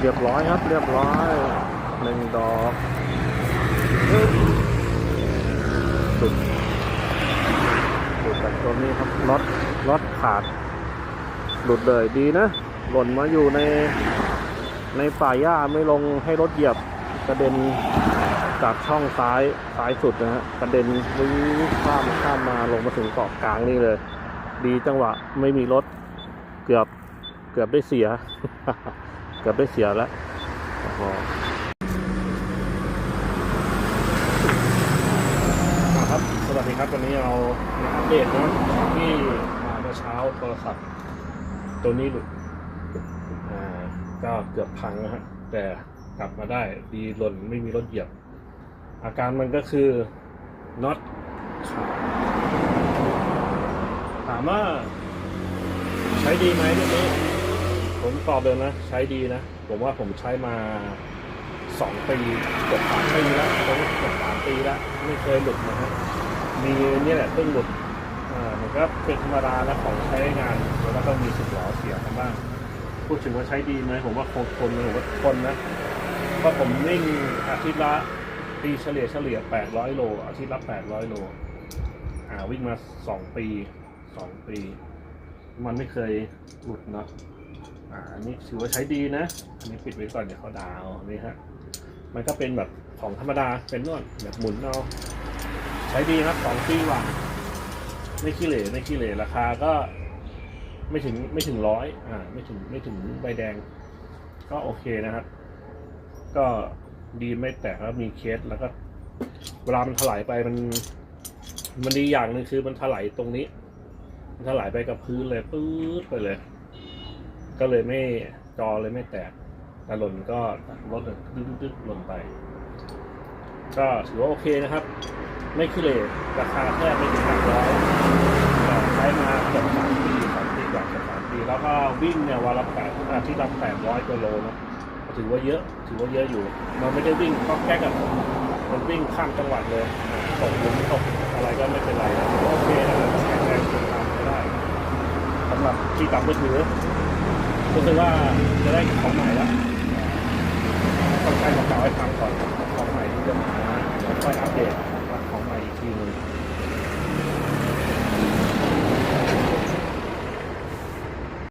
เรียบร้อยครับ เรียบร้อยหนึ่งดอกสุดสุดจากตัวนี้ครับน็อตน็อตขาด หลุดเลยดีนะ หล่นมาอยู่ในในป่าหญ้าไม่ลงให้รถเหยียบกระเด็นจากช่องซ้ายซ้ายสุดนะฮะกระเด็นวิ่งข้ามข้ามมาลงมาถึงเกาะกลางนี่เลย ดีจังหวะไม่มีรถเกือบเกือบได้เสีย กือบได้เสียแล้วโอ้โหมาครับ สวัสดีครับ วันนี้เราอัปเดตนะที่มาเมื่อเช้าโทรศัพท์ตัวนี้หลุดก็เกือบพังนะฮะ แต่กลับมาได้ดีหล่นไม่มีรถเหยียบ อาการมันก็คือน็อตขาดถามว่าใช้ดีไหมเรื่องนี้ ผมตอบเลยนะ ใช้ดีนะ ผมว่าผมใช้มาสองปีเกือบสามปีแล้วผมเกือบสามปีแล้วไม่เคยหลุดนะฮะมีเนี่ยแหละเพิ่งหลุดอ่ามันก็เป็นธรรมดาแล้วของใช้งานแล้วก็ต้องมีสิบล้อเสียกันบ้างพูดถึงว่าใช้ดีไหมผมว่าคงทนผมว่าทนนะเพราะผมวิ่งอาทิตย์ละปีเฉลี่ยเฉลี่ยแปดร้อยโลอาทิตย์ละแปดร้อยโลอ่าวิ่งมาสองปีสองปี มันไม่เคยหลุดเนาะ อ่าอันนี้ถือว่าใช้ดีนะ อันนี้ปิดไว้ก่อนเดี๋ยวเขาดาวนี่ฮะ มันก็เป็นแบบของธรรมดาเป็นนวดแบบหมุนเอาใช้ดีครับสองปีหวังไม่ขี้เหร่ไม่ขี้เหร่ราคาก็ไม่ถึงไม่ถึงร้อยอ่า ไม่ถึงไม่ถึงใบแดง ก็โอเคนะครับ ก็ดีไม่แตกแล้วมีเคสแล้วก็เวลามันถลายไปมันมันดีอย่างหนึ่งคือมันถลายตรงนี้ มันถลายไปกับพื้นเลยปื๊ดไปเลย ก็เลยไม่จอเลยไม่แตกแต่หล่นก็ลดเลยดึ๊ดดึ๊ดหล่นไป ก็ถือว่าโอเคนะครับ ไม่ขี้เหร่ราคาแค่ไม่ถึงหลักร้อยใช้มาเกือบสามปีสามปีกว่าเกือบสามปี แล้วก็วิ่งเนี่ยวันละแปดอาทิตย์ละแปดร้อยกิโลนะถือว่าเยอะ ถือว่าเยอะอยู่ มันไม่ได้วิ่งก็แก้กับมันวิ่งข้ามจังหวัดเลยตกหลุมตกอะไรก็ไม่เป็นไรโอเคนะครับแข็งแรงทนทาไม่ได้สำหรับที่ตับมือถือ รู้สึกว่าจะได้ของใหม่แล้วต้องใช้ของเก่าให้ทำก่อนของใหม่ที่จะมาเดี๋ยวค่อยอัปเดต